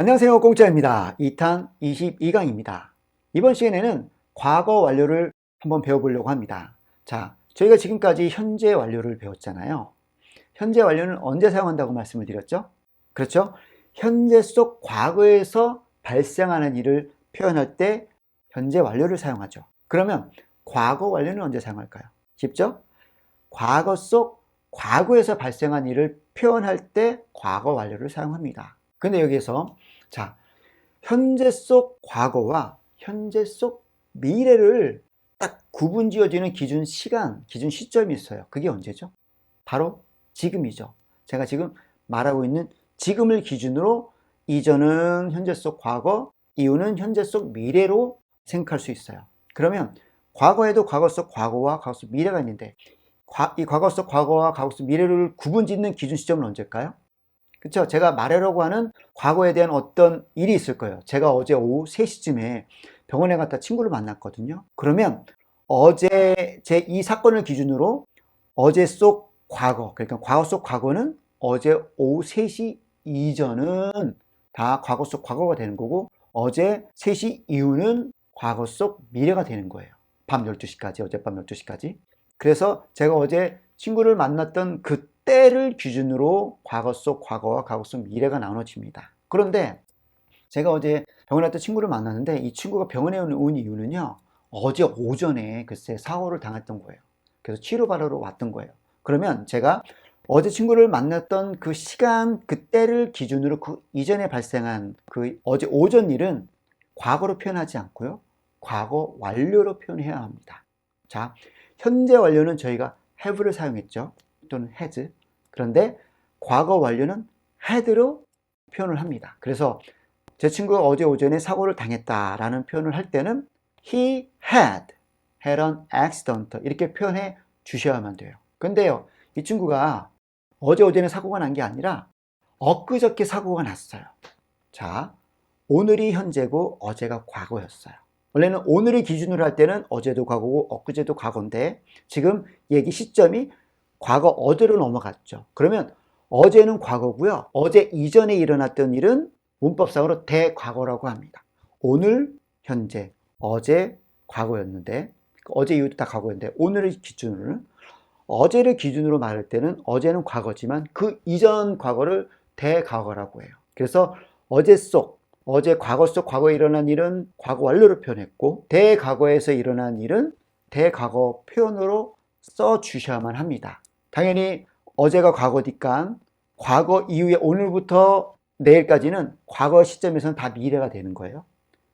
안녕하세요. 공짜입니다. 2탄 22강입니다. 이번 시간에는 과거 완료를 한번 배워보려고 합니다. 자, 저희가 지금까지 현재 완료를 배웠잖아요. 현재 완료는 언제 사용한다고 말씀을 드렸죠? 그렇죠? 현재 속 과거에서 발생하는 일을 표현할 때 현재 완료를 사용하죠. 그러면 과거 완료는 언제 사용할까요? 쉽죠? 과거 속 과거에서 발생한 일을 표현할 때 과거 완료를 사용합니다. 근데 여기에서 자, 현재 속 과거와 현재 속 미래를 딱 구분 지어지는 기준 시간, 기준 시점이 있어요. 그게 언제죠? 바로 지금이죠. 제가 지금 말하고 있는 지금을 기준으로 이전은 현재 속 과거, 이후는 현재 속 미래로 생각할 수 있어요. 그러면 과거에도 과거 속 과거와 과거 속 미래가 있는데 과- 이 과거 속 과거와 과거 속 미래를 구분 짓는 기준 시점은 언제일까요? 그렇죠. 제가 말하려고 하는 과거에 대한 어떤 일이 있을 거예요. 제가 어제 오후 3시쯤에 병원에 갔다 친구를 만났거든요. 그러면 어제 제 이 사건을 기준으로 어제 속 과거, 그러니까 과거 속 과거는 어제 오후 3시 이전은 다 과거 속 과거가 되는 거고 어제 3시 이후는 과거 속 미래가 되는 거예요. 밤 12시까지, 어젯밤 12시까지. 그래서 제가 어제 친구를 만났던 그 때를 기준으로 과거 속 과거와 과거 속 미래가 나눠집니다. 그런데 제가 어제 병원에 갔던 친구를 만났는데 이 친구가 병원에 온 이유는요. 어제 오전에 글쎄 사고를 당했던 거예요. 그래서 치료받으러 왔던 거예요. 그러면 제가 어제 친구를 만났던 그 시간, 그때를 기준으로 그 이전에 발생한 그 어제 오전 일은 과거로 표현하지 않고요. 과거 완료로 표현해야 합니다. 자, 현재 완료는 저희가 have를 사용했죠. 또는 has. 그런데 과거 완료는 had로 표현을 합니다. 그래서 제 친구가 어제 오전에 사고를 당했다라는 표현을 할 때는 he had had an accident 이렇게 표현해 주셔야만 돼요. 근데요, 이 친구가 어제 오전에 사고가 난 게 아니라 엊그저께 사고가 났어요. 자, 오늘이 현재고 어제가 과거였어요. 원래는 오늘을 기준으로 할 때는 어제도 과거고 엊그제도 과거인데 지금 얘기 시점이 과거 어제로 넘어갔죠. 그러면 어제는 과거고요. 어제 이전에 일어났던 일은 문법상으로 대과거라고 합니다. 오늘 현재, 어제 과거였는데 어제 이후도 다 과거였는데 오늘을 기준으로는 어제를 기준으로 말할 때는 어제는 과거지만 그 이전 과거를 대과거라고 해요. 그래서 어제 속 어제 과거 속 과거에 일어난 일은 과거 완료로 표현했고 대과거에서 일어난 일은 대과거 표현으로 써 주셔야만 합니다. 당연히 어제가 과거니까 과거 이후에 오늘부터 내일까지는 과거 시점에서는 다 미래가 되는 거예요.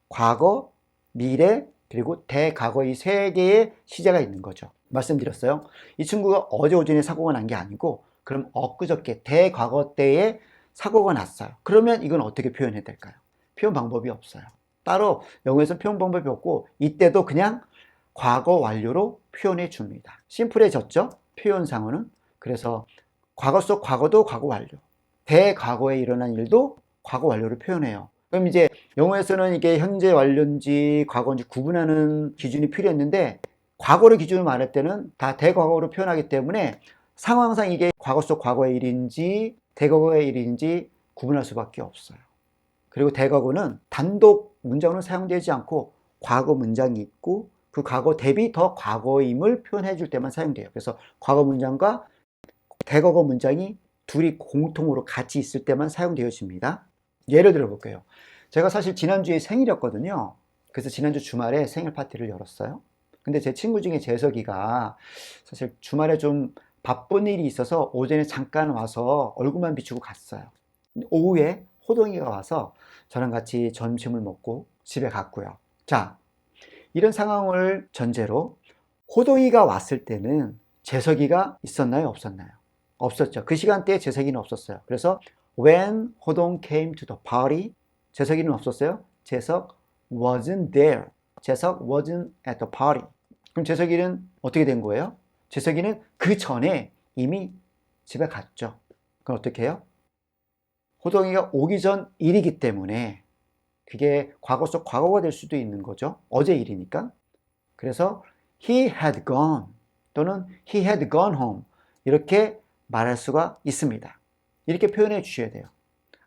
과거, 미래, 그리고 대과거 이 세 개의 시제가 있는 거죠. 말씀드렸어요. 이 친구가 어제 오전에 사고가 난 게 아니고 그럼 엊그저께 대과거 때에 사고가 났어요. 그러면 이건 어떻게 표현해야 될까요? 표현 방법이 없어요. 따로 영어에서 표현 방법이 없고 이때도 그냥 과거 완료로 표현해 줍니다. 심플해졌죠? 표현상으로는. 그래서 과거 속 과거도 과거 완료. 대과거에 일어난 일도 과거 완료로 표현해요. 그럼 이제 영어에서는 이게 현재 완료인지 과거인지 구분하는 기준이 필요했는데 과거를 기준으로 말할 때는 다 대과거로 표현하기 때문에 상황상 이게 과거 속 과거의 일인지 대과거의 일인지 구분할 수밖에 없어요. 그리고 대과거는 단독 문장으로 사용되지 않고 과거 문장이 있고 그 과거 대비 더 과거임을 표현해 줄 때만 사용돼요. 그래서 과거 문장과 대과거 문장이 둘이 공통으로 같이 있을 때만 사용되어집니다. 예를 들어 볼게요. 제가 사실 지난주에 생일이었거든요. 그래서 지난주 주말에 생일 파티를 열었어요. 근데 제 친구 중에 재석이가 사실 주말에 좀 바쁜 일이 있어서 오전에 잠깐 와서 얼굴만 비추고 갔어요. 오후에 호동이가 와서 저랑 같이 점심을 먹고 집에 갔고요. 자, 이런 상황을 전제로 호동이가 왔을 때는 재석이가 있었나요? 없었나요? 없었죠. 그 시간대에 재석이는 없었어요. 그래서 when 호동 came to the party 재석이는 없었어요. 재석 wasn't there. 재석 wasn't at the party. 그럼 재석이는 어떻게 된 거예요? 재석이는 그 전에 이미 집에 갔죠. 그럼 어떻게 해요? 호동이가 오기 전 일이기 때문에 그게 과거 속 과거가 될 수도 있는 거죠. 어제 일이니까. 그래서 he had gone 또는 he had gone home 이렇게 말할 수가 있습니다. 이렇게 표현해 주셔야 돼요.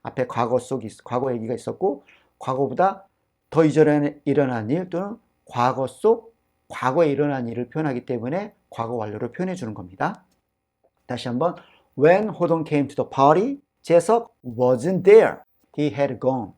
앞에 과거 있- 과거 얘기가 있었고 과거보다 더 이전에 일어난 일 또는 과거 속 과거에 일어난 일을 표현하기 때문에 과거 완료를 표현해 주는 겁니다. 다시 한번 When 호동 came to the party, 재석 wasn't there. He had gone.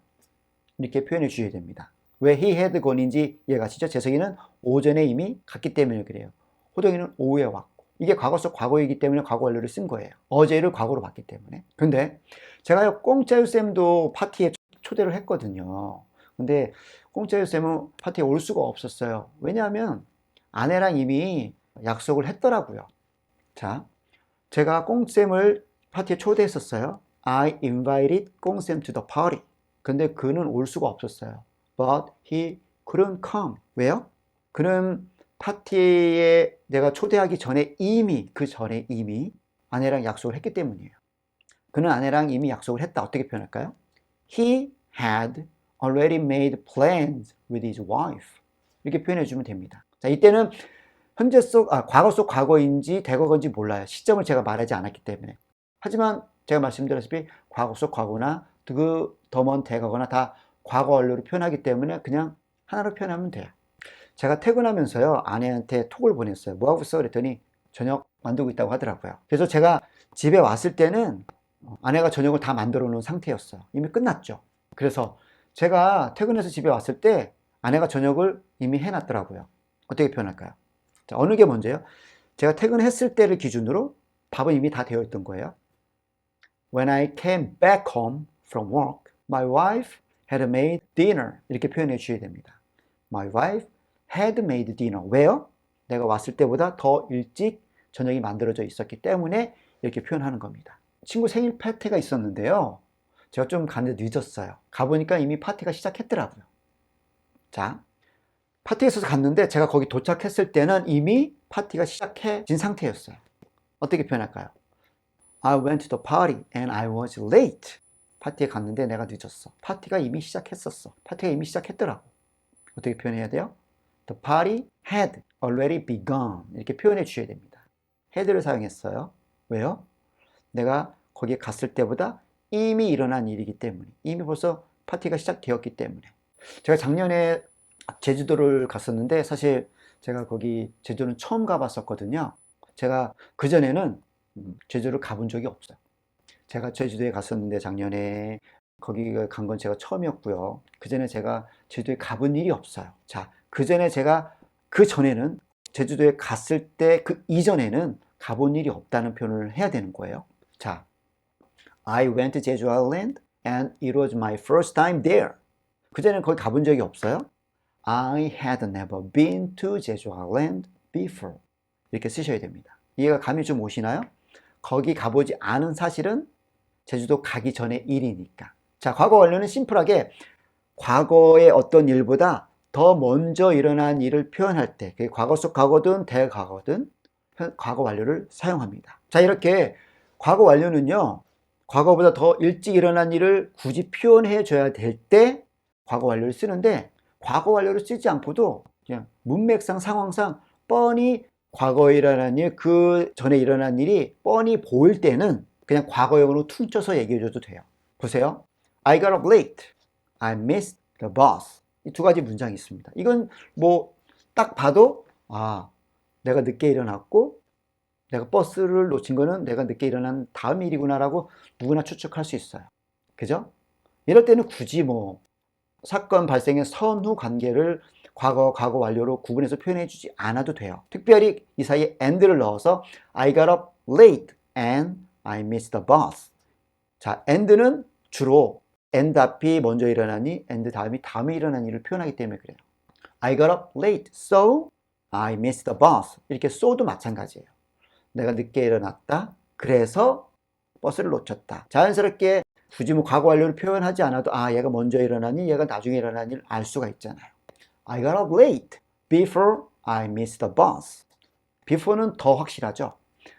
이렇게 표현해 주셔야 됩니다. 왜 he had gone인지 이해가 가시죠? 재석이는 오전에 이미 갔기 때문에 그래요. 호동이는 오후에 왔고 이게 과거 속 과거이기 때문에 과거 완료를 쓴 거예요. 어제를 과거로 봤기 때문에. 근데 제가요 공짜유 쌤도 파티에 초- 초대를 했거든요. 근데 공짜유 쌤은 파티에 올 수가 없었어요. 왜냐하면 아내랑 이미 약속을 했더라고요. 자, 제가 꽁쌤을 파티에 초대했었어요. I invited 꽁쌤 to the party. 근데 그는 올 수가 없었어요. But he couldn't come. 왜요? 그는 파티에 내가 초대하기 전에 이미 그 전에 이미 아내랑 약속을 했기 때문이에요. 그는 아내랑 이미 약속을 했다. 어떻게 표현할까요? He had already made plans with his wife. 이렇게 표현해 주면 됩니다. 자, 이때는 현재 속, 아, 과거 속 과거인지 대과거인지 몰라요. 시점을 제가 말하지 않았기 때문에. 하지만 제가 말씀드렸다시피 과거 속 과거나 그 더먼 대과거나 다 과거 완료로 표현하기 때문에 그냥 하나로 표현하면 돼요. 제가 퇴근하면서요, 아내한테 톡을 보냈어요. 뭐하고 있어? 그랬더니 저녁 만들고 있다고 하더라고요. 그래서 제가 집에 왔을 때는 아내가 저녁을 다 만들어 놓은 상태였어요. 이미 끝났죠. 그래서 제가 퇴근해서 집에 왔을 때 아내가 저녁을 이미 해놨더라고요. 어떻게 표현할까요? 자, 어느 게 먼저요? 제가 퇴근했을 때를 기준으로 밥은 이미 다 되어 있던 거예요. When I came back home from work, my wife had made dinner. 이렇게 표현해 주셔야 됩니다. My wife had made dinner. 왜요? 내가 왔을 때보다 더 일찍 저녁이 만들어져 있었기 때문에 이렇게 표현하는 겁니다. 친구 생일 파티가 있었는데요. 제가 좀 가는데 늦었어요. 가보니까 이미 파티가 시작했더라고요. 자, 파티에서 갔는데 제가 거기 도착했을 때는 이미 파티가 시작해진 상태였어요. 어떻게 표현할까요? I went to the party and I was late. 파티에 갔는데 내가 늦었어. 파티가 이미 시작했었어. 파티가 이미 시작했더라고. 어떻게 표현해야 돼요? The party had already begun. 이렇게 표현해 주셔야 됩니다. had를 사용했어요. 왜요? 내가 거기에 갔을 때보다 이미 일어난 일이기 때문에. 이미 벌써 파티가 시작되었기 때문에. 제가 작년에 제주도를 갔었는데 사실 제가 거기 제주도는 처음 가봤었거든요. 제가 그전에는 음, 제주를 가본 적이 없어요. 제가 제주도에 갔었는데 작년에 거기 간 건 제가 처음이었고요. 그 전에 제가 제주도에 가본 일이 없어요. 자, 그 전에 제가 그 전에는 제주도에 갔을 때 그 이전에는 가본 일이 없다는 표현을 해야 되는 거예요. 자, I went to Jeju Island and it was my first time there. 그 전에는 거기 가본 적이 없어요. I had never been to Jeju Island before. 이렇게 쓰셔야 됩니다. 이해가 감이 좀 오시나요? 거기 가보지 않은 사실은 제주도 가기 전의 일이니까. 자, 과거 완료는 심플하게 과거의 어떤 일보다 더 먼저 일어난 일을 표현할 때, 그게 과거 속 과거든 대과거든 현- 과거 완료를 사용합니다. 자, 이렇게 과거 완료는요, 과거보다 더 일찍 일어난 일을 굳이 표현해 줘야 될 때 과거 완료를 쓰는데 과거 완료를 쓰지 않고도 그냥 문맥상 상황상 뻔히 과거에 일어난 일, 그 전에 일어난 일이 뻔히 보일 때는 그냥 과거형으로 퉁쳐서 얘기해 줘도 돼요. 보세요. I got up late. I missed the bus. 이 두 가지 문장이 있습니다. 이건 뭐 딱 봐도 아, 내가 늦게 일어났고 내가 버스를 놓친 거는 내가 늦게 일어난 다음 일이구나라고 누구나 추측할 수 있어요. 그죠? 이럴 때는 굳이 뭐 사건 발생의 선후 관계를 과거, 과거 완료로 구분해서 표현해 주지 않아도 돼요. 특별히 이 사이에 and를 넣어서 I got up late and I missed the bus. 자, and는 주로 and 앞이 먼저 일어나니 and 다음이 다음에 일어난 일을 표현하기 때문에 그래요. I got up late, so I missed the bus. 이렇게 so도 마찬가지예요. 내가 늦게 일어났다. 그래서 버스를 놓쳤다. 자연스럽게 굳이 뭐 과거 완료를 표현하지 않아도 아 얘가 먼저 일어나니 얘가 나중에 일어나니 알 수가 있잖아요. I got up late before I missed the bus. before는 더 확실하죠.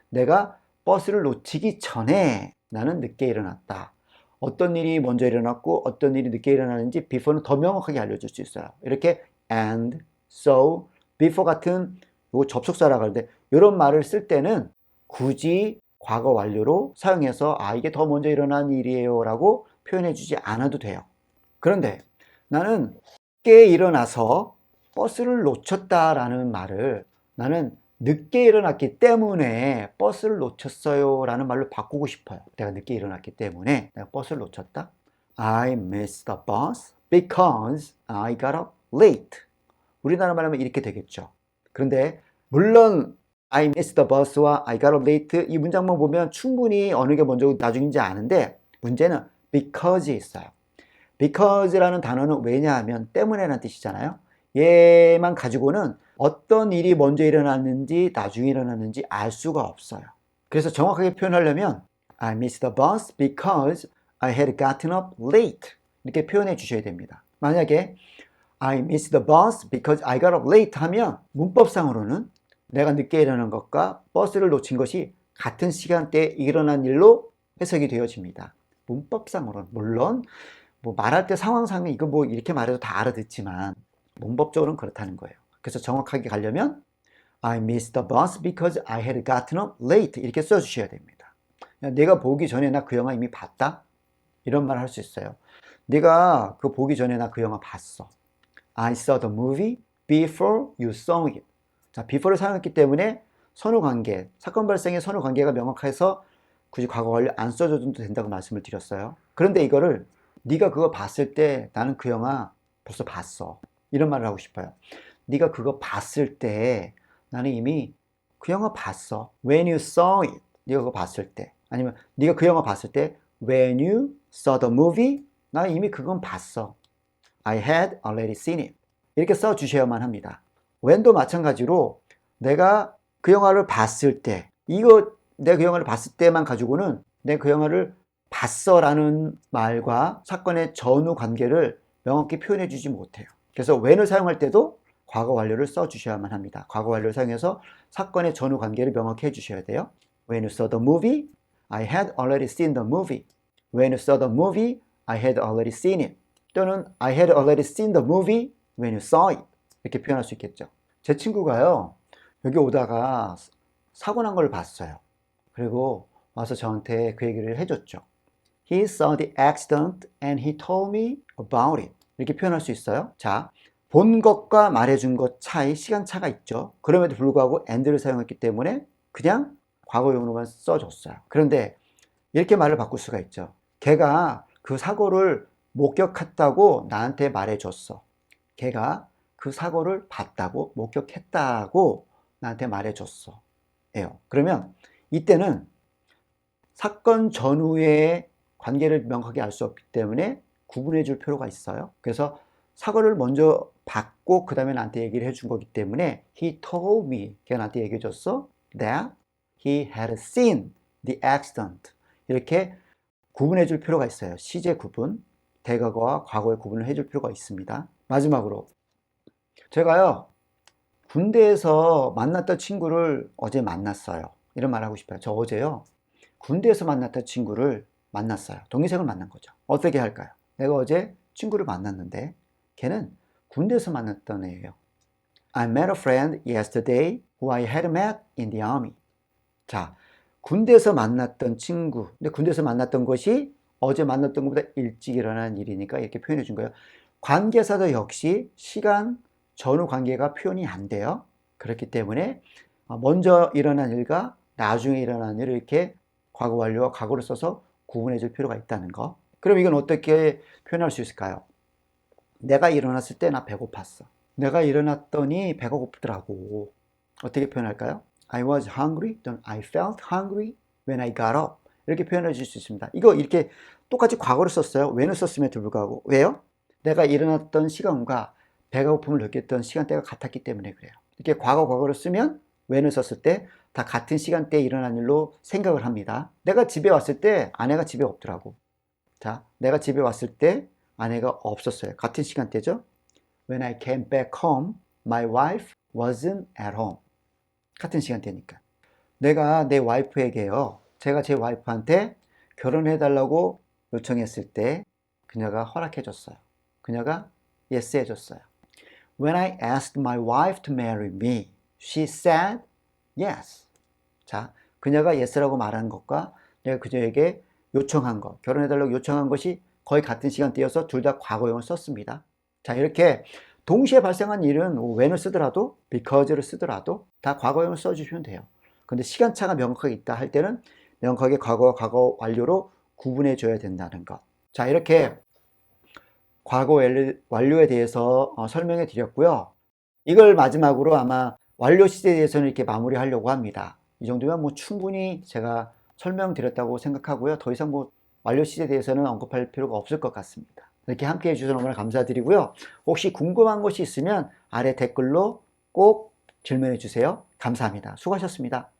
내가 버스를 놓치기 전에 나는 늦게 일어났다. 어떤 일이 먼저 일어났고 어떤 일이 늦게 일어나는지 before는 더 명확하게 알려줄 수 있어요. 이렇게 and, so, before 같은 요 접속사라고 하는데 이런 말을 쓸 때는 굳이 과거 완료로 사용해서 아 이게 더 먼저 일어난 일이에요 라고 표현해 주지 않아도 돼요. 그런데 나는 늦게 일어나서 버스를 놓쳤다라는 말을 나는 늦게 일어났기 때문에 버스를 놓쳤어요 라는 말로 바꾸고 싶어요. 내가 늦게 일어났기 때문에 내가 버스를 놓쳤다. I missed the bus because I got up late. 우리나라 말하면 이렇게 되겠죠. 그런데 물론 I missed the bus와 I got up late 이 문장만 보면 충분히 어느 게 먼저고 나중인지 아는데 문제는 because 있어요. because라는 단어는 왜냐하면 때문에라는 뜻이잖아요. 얘만 가지고는 어떤 일이 먼저 일어났는지 나중에 일어났는지 알 수가 없어요. 그래서 정확하게 표현하려면 I missed the bus because I had gotten up late 이렇게 표현해 주셔야 됩니다. 만약에 I missed the bus because I got up late 하면 문법상으로는 내가 늦게 일어난 것과 버스를 놓친 것이 같은 시간대에 일어난 일로 해석이 되어집니다. 문법상으로는 물론 뭐 말할 때 상황상은 이거 뭐 이렇게 말해도 다 알아듣지만 문법적으로는 그렇다는 거예요. 그래서 정확하게 가려면 I missed the bus because I had gotten up late 이렇게 써주셔야 됩니다. 내가 보기 전에 나 그 영화 이미 봤다? 이런 말 할 수 있어요. 내가 그 보기 전에 나 그 영화 봤어. I saw the movie before you saw it. 자, before를 사용했기 때문에 선후 관계, 사건 발생의 선후 관계가 명확해서 굳이 과거 완료 안 써줘도 된다고 말씀을 드렸어요. 그런데 이거를 네가 그거 봤을 때 나는 그 영화 벌써 봤어. 이런 말을 하고 싶어요. 네가 그거 봤을 때 나는 이미 그 영화 봤어. When you saw it. 네가 그거 봤을 때. 아니면 네가 그 영화 봤을 때 When you saw the movie. 나는 이미 그건 봤어. I had already seen it. 이렇게 써 주셔야만 합니다. when도 마찬가지로 내가 그 영화를 봤을 때 이거 내가 그 영화를 봤을 때만 가지고는 내가 그 영화를 봤어라는 말과 사건의 전후 관계를 명확히 표현해 주지 못해요. 그래서 when을 사용할 때도 과거 완료를 써 주셔야만 합니다. 과거 완료를 사용해서 사건의 전후 관계를 명확히 해 주셔야 돼요. When you saw the movie, I had already seen the movie. When you saw the movie, I had already seen it. 또는 I had already seen the movie when you saw it. 이렇게 표현할 수 있겠죠. 제 친구가요, 여기 오다가 사고 난 걸 봤어요. 그리고 와서 저한테 그 얘기를 해줬죠. He saw the accident and he told me about it. 이렇게 표현할 수 있어요. 자, 본 것과 말해준 것 차이, 시간 차가 있죠. 그럼에도 불구하고 and를 사용했기 때문에 그냥 과거용으로만 써줬어요. 그런데 이렇게 말을 바꿀 수가 있죠. 걔가 그 사고를 목격했다고 나한테 말해줬어. 걔가 그 사고를 봤다고 목격했다고 나한테 말해줬어. 예요. 그러면 이때는 사건 전후의 관계를 명확하게 알수 없기 때문에 구분해 줄 필요가 있어요. 그래서 사고를 먼저 받고 그 다음에 나한테 얘기를 해준 거기 때문에 he told me 걔가 나한테 얘기해 줬어 that he had seen the accident 이렇게 구분해 줄 필요가 있어요. 시제 구분, 대과거와 과거의 구분을 해 줄 필요가 있습니다. 마지막으로 제가요 군대에서 만났던 친구를 어제 만났어요. 이런 말 하고 싶어요. 저 어제요 군대에서 만났던 친구를 만났어요. 동기생을 만난 거죠. 어떻게 할까요? 내가 어제 친구를 만났는데 걔는 군대에서 만났던 애예요. I met a friend yesterday who I had met in the army. 자, 군대에서 만났던 친구. 근데 군대에서 만났던 것이 어제 만났던 것보다 일찍 일어난 일이니까 이렇게 표현해 준 거예요. 관계사도 역시 시간 전후 관계가 표현이 안 돼요. 그렇기 때문에 먼저 일어난 일과 나중에 일어난 일을 이렇게 과거 완료와 과거를 써서 구분해 줄 필요가 있다는 거. 그럼 이건 어떻게 표현할 수 있을까요? 내가 일어났을 때 나 배고팠어. 내가 일어났더니 배가 고프더라고. 어떻게 표현할까요? I was hungry, 또는 I felt hungry when I got up. 이렇게 표현해 줄 수 있습니다. 이거 이렇게 똑같이 과거를 썼어요. when을 썼음에도 불구하고. 왜요? 내가 일어났던 시간과 배가 고픔을 느꼈던 시간대가 같았기 때문에 그래요. 이렇게 과거 과거를 쓰면 when을 썼을 때 다 같은 시간대에 일어난 일로 생각을 합니다. 내가 집에 왔을 때 아내가 집에 없더라고. 자, 내가 집에 왔을 때 아내가 없었어요. 같은 시간대죠? When I came back home, my wife wasn't at home. 같은 시간대니까. 내가 내 와이프에게요. 제가 제 와이프한테 결혼해달라고 요청했을 때 그녀가 허락해줬어요. 그녀가 yes 해줬어요. When I asked my wife to marry me, she said yes. 자, 그녀가 yes라고 말한 것과 내가 그녀에게 요청한 것, 결혼해달라고 요청한 것이 거의 같은 시간대여서 둘 다 과거형을 썼습니다. 자, 이렇게 동시에 발생한 일은 when을 쓰더라도 because를 쓰더라도 다 과거형을 써주시면 돼요. 근데 시간차가 명확하게 있다 할 때는 명확하게 과거와 과거 완료로 구분해 줘야 된다는 것. 자, 이렇게 과거 완료- 완료에 대해서 어, 설명해 드렸고요. 이걸 마지막으로 아마 완료 시제에 대해서는 이렇게 마무리하려고 합니다. 이 정도면 뭐 충분히 제가 설명드렸다고 생각하고요. 더 이상 뭐 완료 시제에 대해서는 언급할 필요가 없을 것 같습니다. 이렇게 함께 해주셔서 너무나 감사드리고요. 혹시 궁금한 것이 있으면 아래 댓글로 꼭 질문해 주세요. 감사합니다. 수고하셨습니다.